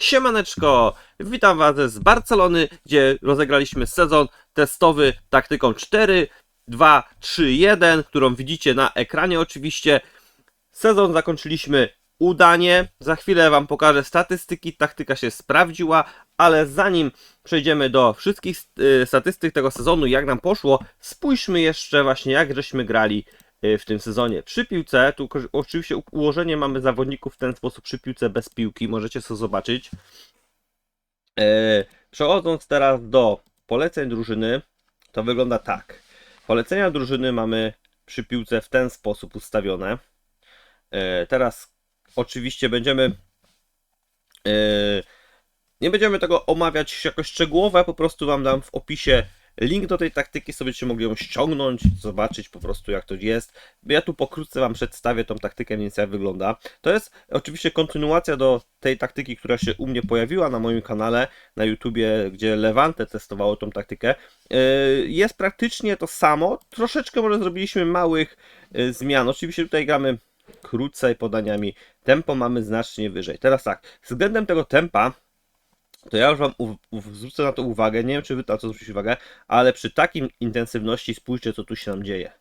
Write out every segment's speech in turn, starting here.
Siemaneczko, witam was z Barcelony, gdzie rozegraliśmy sezon testowy taktyką 4, 2, 3, 1, którą widzicie na ekranie oczywiście. Sezon zakończyliśmy udanie, za chwilę wam pokażę statystyki, taktyka się sprawdziła, ale zanim przejdziemy do wszystkich y, statystyk tego sezonu, jak nam poszło, spójrzmy jeszcze właśnie jak żeśmy grali w tym sezonie. Przy piłce, tu oczywiście ułożenie mamy zawodników w ten sposób przy piłce bez piłki, możecie sobie zobaczyć. E, Przechodząc teraz do poleceń drużyny, to wygląda tak. Polecenia drużyny mamy przy piłce w ten sposób ustawione. E, Teraz oczywiście będziemy e, nie będziemy tego omawiać jakoś szczegółowo, ja po prostu Wam dam w opisie link do tej taktyki, sobie będziecie mogli ją ściągnąć, zobaczyć po prostu jak to jest. Ja tu pokrótce Wam przedstawię tą taktykę, więcej jak wygląda. To jest oczywiście kontynuacja do tej taktyki, która się u mnie pojawiła na moim kanale na YouTubie, gdzie Levante testowało tą taktykę. Yy, Jest praktycznie to samo, troszeczkę może zrobiliśmy małych yy, zmian. Oczywiście tutaj gramy krócej podaniami, tempo mamy znacznie wyżej. Teraz tak, względem tego tempa to ja już Wam zwrócę na to uwagę, nie wiem czy Wy na to zwrócicie uwagę, ale przy takim intensywności spójrzcie co tu się nam dzieje.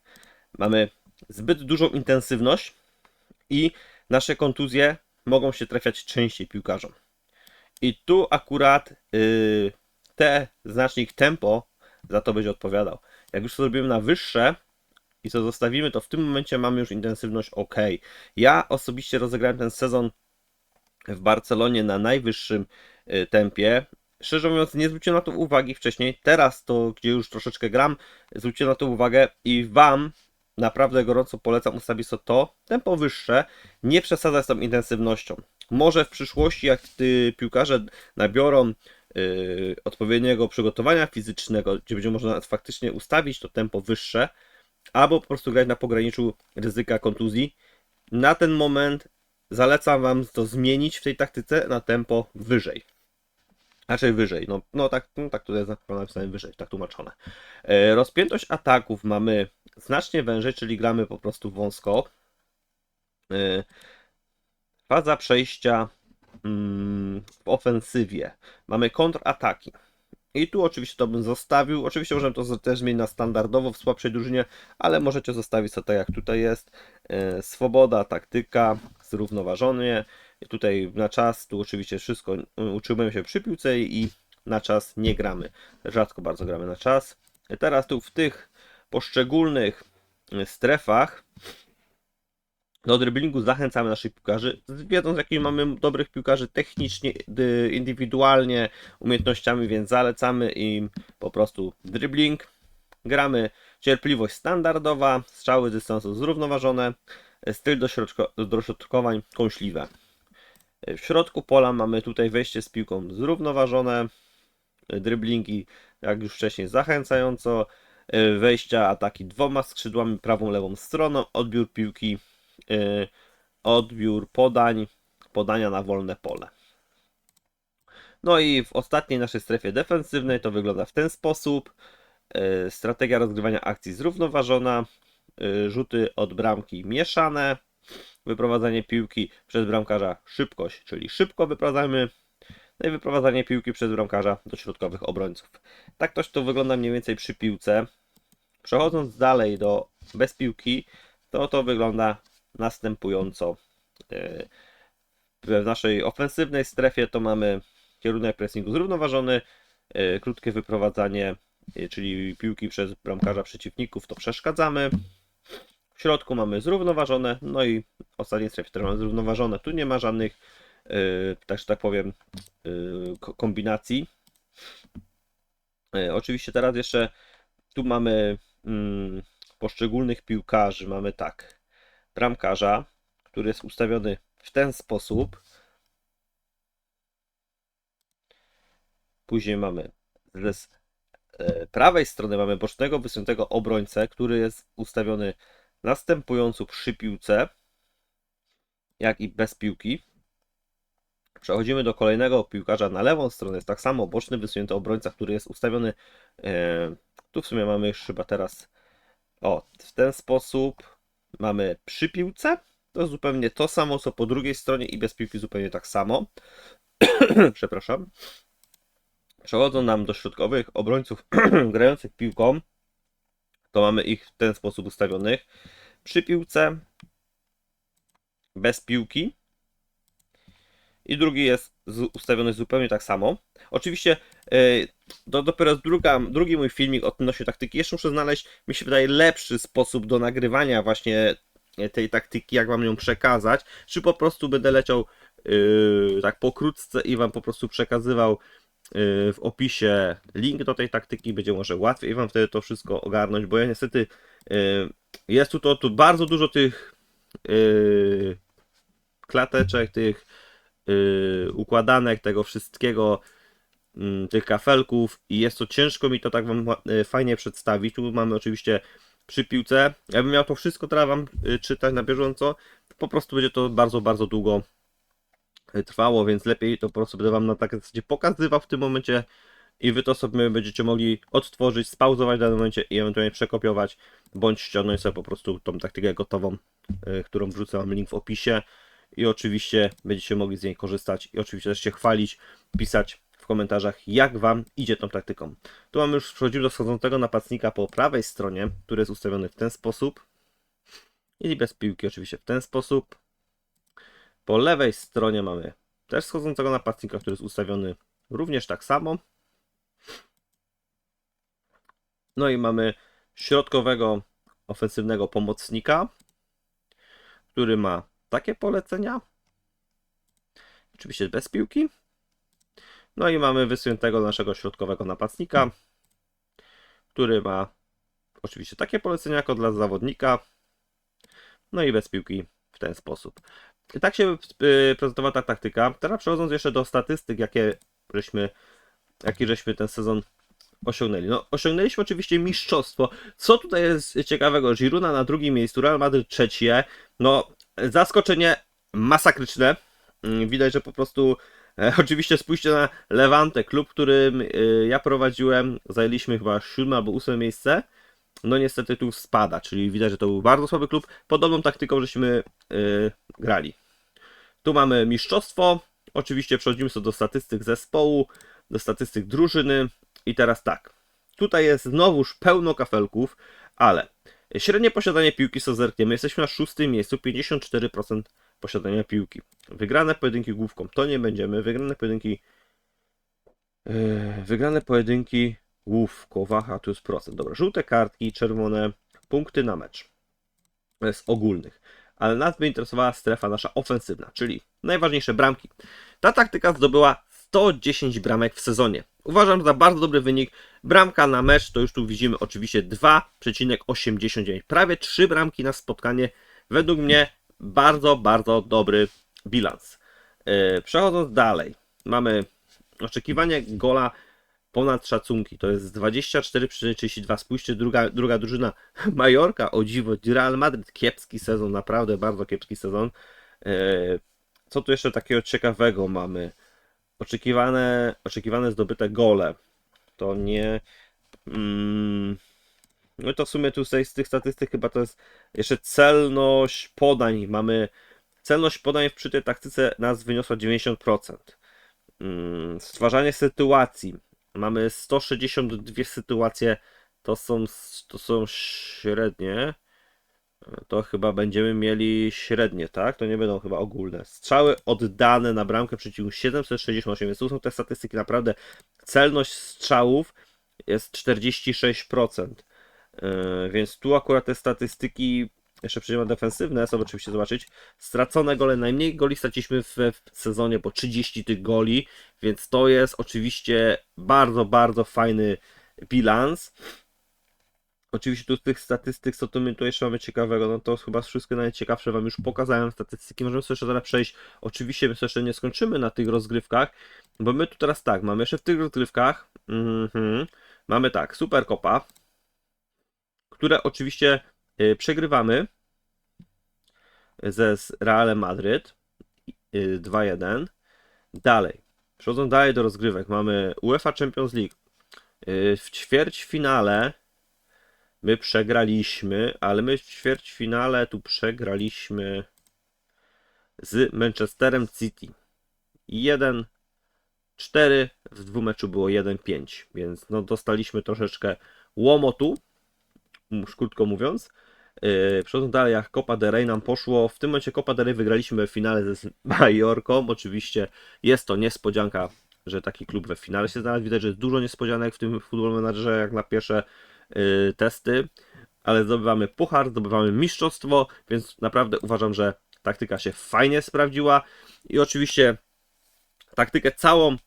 Mamy zbyt dużą intensywność i nasze kontuzje mogą się trafiać częściej piłkarzom. I tu akurat yy, te znacznik tempo za to będzie odpowiadał. Jak już to zrobimy na wyższe i to zostawimy, to w tym momencie mamy już intensywność ok. Ja osobiście rozegrałem ten sezon w Barcelonie na najwyższym tempie. Szczerze mówiąc, nie zwróciłem na to uwagi wcześniej. Teraz to, gdzie już troszeczkę gram, zwróciłem na to uwagę i Wam naprawdę gorąco polecam ustawić sobie to tempo wyższe, nie przesadzać z tą intensywnością. Może w przyszłości, jak ty piłkarze nabiorą y, odpowiedniego przygotowania fizycznego, gdzie będzie można faktycznie ustawić to tempo wyższe, albo po prostu grać na pograniczu ryzyka kontuzji. Na ten moment zalecam Wam to zmienić w tej taktyce na tempo wyżej. Raczej wyżej, no, no tak, no tak tutaj jest napisane wyżej, tak tłumaczone. E, rozpiętość ataków mamy znacznie wężej, czyli gramy po prostu wąsko. E, faza przejścia mm, w ofensywie. Mamy kontrataki. I tu oczywiście to bym zostawił. Oczywiście możemy to też zmienić na standardowo w słabszej drużynie, ale możecie zostawić to tak jak tutaj jest. E, Swoboda, taktyka, zrównoważenie. Tutaj na czas, tu oczywiście wszystko y, utrzymujemy się przy piłce i na czas nie gramy. Rzadko bardzo gramy na czas. Teraz tu w tych poszczególnych y, strefach do driblingu zachęcamy naszych piłkarzy, wiedząc jakich mamy dobrych piłkarzy technicznie, dy- indywidualnie, umiejętnościami, więc zalecamy im po prostu dribbling. Gramy cierpliwość standardowa, strzały z dystansu zrównoważone, styl dośrodko- dośrodkowań kąśliwe. W środku pola mamy tutaj wejście z piłką zrównoważone, driblingi jak już wcześniej zachęcająco, wejścia ataki dwoma skrzydłami, prawą, lewą stroną, odbiór piłki, odbiór podań, podania na wolne pole. No i w ostatniej naszej strefie defensywnej to wygląda w ten sposób. Strategia rozgrywania akcji zrównoważona, rzuty od bramki mieszane, wyprowadzanie piłki przez bramkarza szybkość, czyli szybko wyprowadzamy, no i wyprowadzanie piłki przez bramkarza do środkowych obrońców. Tak też to wygląda mniej więcej przy piłce. Przechodząc dalej do bez piłki, to to wygląda następująco. Yy, W naszej ofensywnej strefie to mamy kierunek pressingu zrównoważony, yy, krótkie wyprowadzanie, yy, czyli piłki przez bramkarza przeciwników, to przeszkadzamy. W środku mamy zrównoważone, no i w ostatniej strefie też mamy zrównoważone. Tu nie ma żadnych, yy, tak, tak powiem, yy, ko- kombinacji. Yy, oczywiście teraz jeszcze tu mamy mm, poszczególnych piłkarzy. Mamy tak, bramkarza, który jest ustawiony w ten sposób. Później mamy z prawej strony mamy bocznego wysuniętego obrońcę, który jest ustawiony następująco przy piłce, jak i bez piłki. Przechodzimy do kolejnego piłkarza na lewą stronę. Jest tak samo boczny wysunięty obrońca, który jest ustawiony. E, tu w sumie mamy już chyba teraz. O, w ten sposób mamy przy piłce. To zupełnie to samo, co po drugiej stronie i bez piłki zupełnie tak samo. przepraszam, przechodzą nam do środkowych obrońców grających piłką, to mamy ich w ten sposób ustawionych. Przy piłce, bez piłki. I drugi jest ustawiony zupełnie tak samo. Oczywiście to dopiero jest druga, drugi mój filmik odnośnie taktyki. Jeszcze muszę znaleźć, mi się wydaje, lepszy sposób do nagrywania właśnie tej taktyki, jak wam ją przekazać. Czy po prostu będę leciał yy, tak pokrótce i wam po prostu przekazywał w opisie link do tej taktyki. Będzie może łatwiej wam wtedy to wszystko ogarnąć, bo ja niestety yy, jest tu to tu bardzo dużo tych yy, klateczek, tych układanek, tego wszystkiego, mm, tych kafelków i jest to ciężko mi to tak wam fajnie przedstawić. Tu mamy oczywiście przy piłce. Jakbym miał to wszystko teraz wam czytać na bieżąco, po prostu będzie to bardzo, bardzo długo trwało, więc lepiej to po prostu będę wam na takiej zasadzie pokazywał w tym momencie i wy to sobie będziecie mogli odtworzyć, spauzować w danym momencie i ewentualnie przekopiować, bądź ściągnąć sobie po prostu tą taktykę gotową, yy, którą wrzucę wam link w opisie i oczywiście będziecie mogli z niej korzystać i oczywiście też się chwalić, pisać w komentarzach, jak Wam idzie tą taktyką. Tu mamy już przechodzimy do wschodzącego napastnika po prawej stronie, który jest ustawiony w ten sposób i bez piłki oczywiście w ten sposób. Po lewej stronie mamy też schodzącego napastnika, który jest ustawiony również tak samo. No i mamy środkowego ofensywnego pomocnika, który ma takie polecenia. Oczywiście bez piłki. No i mamy wysuniętego naszego środkowego napastnika, który ma oczywiście takie polecenia jako dla zawodnika. No i bez piłki w ten sposób. Tak się y, prezentowała ta taktyka. Teraz przechodząc jeszcze do statystyk, jakie żeśmy, jaki żeśmy ten sezon osiągnęli. No, osiągnęliśmy oczywiście mistrzostwo. Co tutaj jest ciekawego? Girona na drugim miejscu, Real Madrid trzecie. No, zaskoczenie masakryczne. Mm, Widać, że po prostu e, oczywiście spójrzcie na Levante, klub, którym e, ja prowadziłem. Zajęliśmy chyba siódme albo ósme miejsce. No niestety tu spada, czyli widać, że to był bardzo słaby klub. Podobną taktyką żeśmy e, grali. Tu mamy mistrzostwo. Oczywiście przechodzimy sobie do statystyk zespołu, do statystyk drużyny. I teraz tak. Tutaj jest znowuż pełno kafelków, ale Średnie posiadanie piłki, co zerkniemy, jesteśmy na szóstym miejscu, 54% posiadania piłki. Wygrane pojedynki główką, to nie będziemy. Wygrane pojedynki. Yy, wygrane pojedynki główkowa, a tu jest procent. Dobra, żółte kartki, czerwone punkty na mecz. Z ogólnych. Ale nas by interesowała strefa nasza ofensywna, czyli najważniejsze bramki. Ta taktyka zdobyła 110 bramek w sezonie. Uważam za bardzo dobry wynik. Bramka na mecz to już tu widzimy oczywiście 2,89. Prawie 3 bramki na spotkanie. Według mnie bardzo, bardzo dobry bilans. Yy, Przechodząc dalej, mamy oczekiwanie gola ponad szacunki. To jest 24,32. Spójrzcie, druga, druga drużyna Majorka, o dziwo, Real Madrid. Kiepski sezon, naprawdę bardzo kiepski sezon. Yy, Co tu jeszcze takiego ciekawego mamy? oczekiwane, oczekiwane zdobyte gole. To nie. Mm, no to w sumie tu z tych statystyk chyba to jest jeszcze celność podań. Mamy celność podań przy tej taktyce nas wyniosła 90%. Mm, stwarzanie sytuacji. Mamy 162 sytuacje. To są, to są średnie. To chyba będziemy mieli średnie, tak? To nie będą chyba ogólne. Strzały oddane na bramkę przeciwko 768, więc tu są te statystyki naprawdę. Celność strzałów jest 46%. Yy, więc tu akurat te statystyki, jeszcze przejdziemy defensywne, sobie oczywiście zobaczyć. Stracone gole, najmniej goli straciliśmy w, w sezonie, po 30 tych goli, więc to jest oczywiście bardzo, bardzo fajny bilans. Oczywiście tu z tych statystyk, co tu my tu jeszcze mamy ciekawego, no to chyba wszystkie najciekawsze Wam już pokazałem statystyki, możemy sobie jeszcze zaraz przejść. Oczywiście my sobie jeszcze nie skończymy na tych rozgrywkach, bo my tu teraz tak, mamy jeszcze w tych rozgrywkach, mhm, mamy tak, Superkopa, które oczywiście przegrywamy ze Realem Madryt y, 2-1. Dalej, przechodząc dalej do rozgrywek, mamy UEFA Champions League. Y, w ćwierćfinale My przegraliśmy, ale my w ćwierćfinale tu przegraliśmy z Manchesterem City. 1 4, w dwumeczu było 1-5, więc no dostaliśmy troszeczkę łomotu, krótko mówiąc. Yy, przechodząc dalej, jak Copa del Rey nam poszło, w tym momencie Copa del Rey wygraliśmy w finale ze Majorką, oczywiście jest to niespodzianka, że taki klub we finale się znalazł, widać, że jest dużo niespodzianek w tym Football Managerze, jak na pierwsze yy, testy, ale zdobywamy puchar, zdobywamy mistrzostwo, więc naprawdę uważam, że taktyka się fajnie sprawdziła. I oczywiście taktykę całą,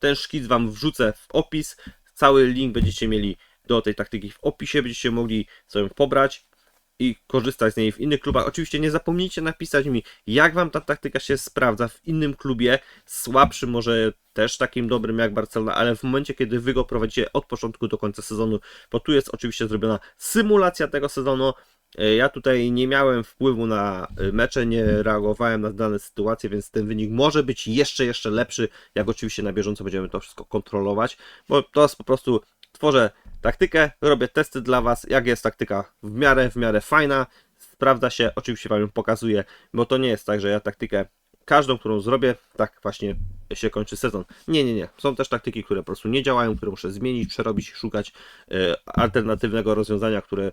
ten szkic Wam wrzucę w opis, cały link będziecie mieli do tej taktyki w opisie, będziecie mogli sobie pobrać i korzystać z niej w innych klubach. Oczywiście nie zapomnijcie napisać mi, jak Wam ta taktyka się sprawdza w innym klubie, słabszym, może też takim dobrym jak Barcelona, ale w momencie, kiedy Wy go prowadzicie od początku do końca sezonu, bo tu jest oczywiście zrobiona symulacja tego sezonu, E, Ja tutaj nie miałem wpływu na e, mecze, nie reagowałem na dane sytuacje, więc ten wynik może być jeszcze, jeszcze lepszy, jak oczywiście na bieżąco będziemy to wszystko kontrolować, bo to jest po prostu, tworzę taktykę, robię testy dla Was, jak jest taktyka w miarę, w miarę fajna, sprawdza się, oczywiście Wam ją pokazuję, bo to nie jest tak, że ja taktykę każdą, którą zrobię, tak właśnie się kończy sezon. Nie, nie, nie. Są też taktyki, które po prostu nie działają, które muszę zmienić, przerobić szukać e, alternatywnego rozwiązania, które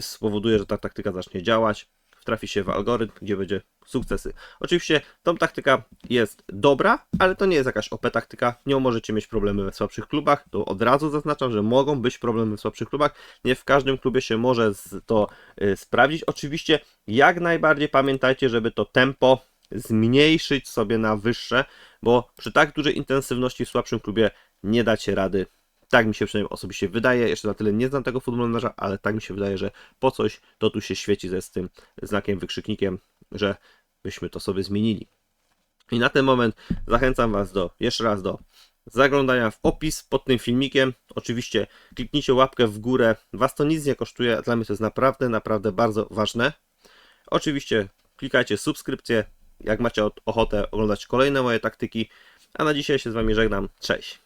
spowoduje, że ta taktyka zacznie działać. Wtrafi się w algorytm, gdzie będzie sukcesy. Oczywiście tą taktyka jest dobra, ale to nie jest jakaś OP taktyka. Nią możecie mieć problemy we słabszych klubach. To od razu zaznaczam, że mogą być problemy w słabszych klubach. Nie w każdym klubie się może to y, sprawdzić. Oczywiście jak najbardziej pamiętajcie, żeby to tempo zmniejszyć sobie na wyższe, bo przy tak dużej intensywności w słabszym klubie nie dacie rady. Tak mi się przynajmniej osobiście wydaje. Jeszcze na tyle nie znam tego futbolmanaża, ale tak mi się wydaje, że po coś to tu się świeci ze z tym znakiem, wykrzyknikiem, że byśmy to sobie zmienili. I na ten moment zachęcam Was do, jeszcze raz do zaglądania w opis pod tym filmikiem. Oczywiście kliknijcie łapkę w górę. Was to nic nie kosztuje, dla mnie to jest naprawdę, naprawdę bardzo ważne. Oczywiście klikajcie subskrypcję, jak macie ochotę oglądać kolejne moje taktyki. A na dzisiaj się z Wami żegnam. Cześć.